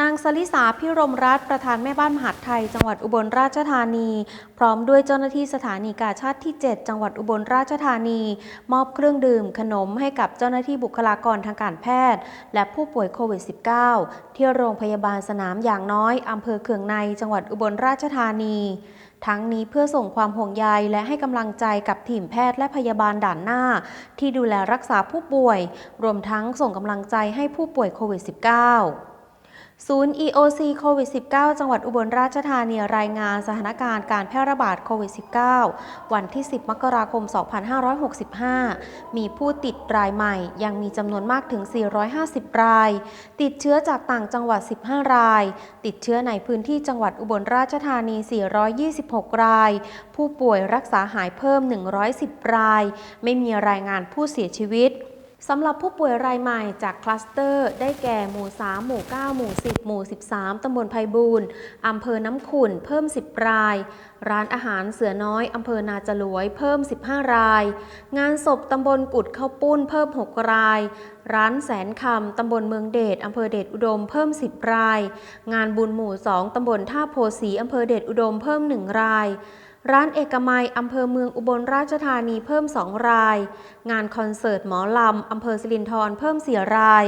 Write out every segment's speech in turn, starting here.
นางสลิสาพิรมรัตน์ประธานแม่บ้านมหาดไทย จังหวัดอุบลราชธานี พร้อมด้วยเจ้าหน้าที่สถานีกาชาติที่ 7 จังหวัดอุบลราชธานี มอบเครื่องดื่มขนมให้กับเจ้าหน้าที่บุคลากรทางการแพทย์ และผู้ป่วยโควิด -19 ที่โรงพยาบาลสนามอย่างน้อยอำเภอเขืองในจังหวัดอุบลราชธานีทั้งนี้เพื่อส่งความห่วงใยและให้กำลังใจกับทีมแพทย์และพยาบาลด่านหน้า ที่ดูแลรักษาผู้ป่วย รวมทั้งส่งกำลังใจให้ผู้ป่วยโควิด -19 ศูนย์ EOC โควิด -19 จังหวัดอุบลราชธานีรายงานสถานการณ์การแพร่ระบาดโควิด -19 วันที่ 10 มกราคม 2565 มีผู้ติดรายใหม่ยังมีจำนวนมากถึง 450 ราย ติดเชื้อจากต่างจังหวัด 15 ราย ติดเชื้อในพื้นที่จังหวัดอุบลราชธานี 426 ราย ผู้ป่วยรักษาหายเพิ่ม 110 ราย ไม่มีรายงานผู้เสียชีวิต สำหรับผู้ป่วยรายใหม่จากคลัสเตอร์ ได้แก่หมู่ 3 หมู่ 9 หมู่ 10 หมู่ 13 ตำบลไพบูรณ์อำเภอน้ำขุ่น เพิ่ม 10 ราย ร้านอาหารเสือน้อย อำเภอนาจลวย เพิ่ม 15 ราย งานศพตำบลกุดข้าวปุ้น เพิ่ม 6 รายร้านแสนคำตำบลเมืองเดชอำเภอเดชอุดมเพิ่ม 10 ราย งานบุญหมู่ 2ตำบลท่าโพสีอำเภอเดชอุดมเพิ่ม 1 ราย ร้านเอกมัยอำเภอเมืองอุบลราชธานีเพิ่ม 2 ราย งานคอนเสิร์ตหมอลำอำเภอสิรินธรเพิ่ม 4 ราย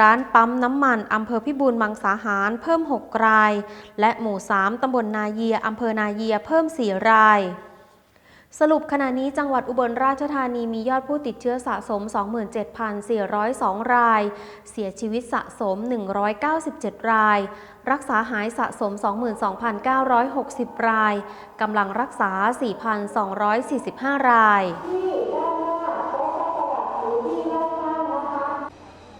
ร้านปั๊มน้ำมันอำเภอพิบูลมังสาหารเพิ่ม 6 ราย และหมู่ 3ตำบลนาเยียอำเภอนาเยียเพิ่ม 4 ราย สรุปขณะนี้จังหวัดอุบลราชธานีมียอดผู้ติดเชื้อสะสม 27,402 ราย เสียชีวิตสะสม 197 ราย รักษาหายสะสม 22,960 ราย กำลังรักษา 4,245 ราย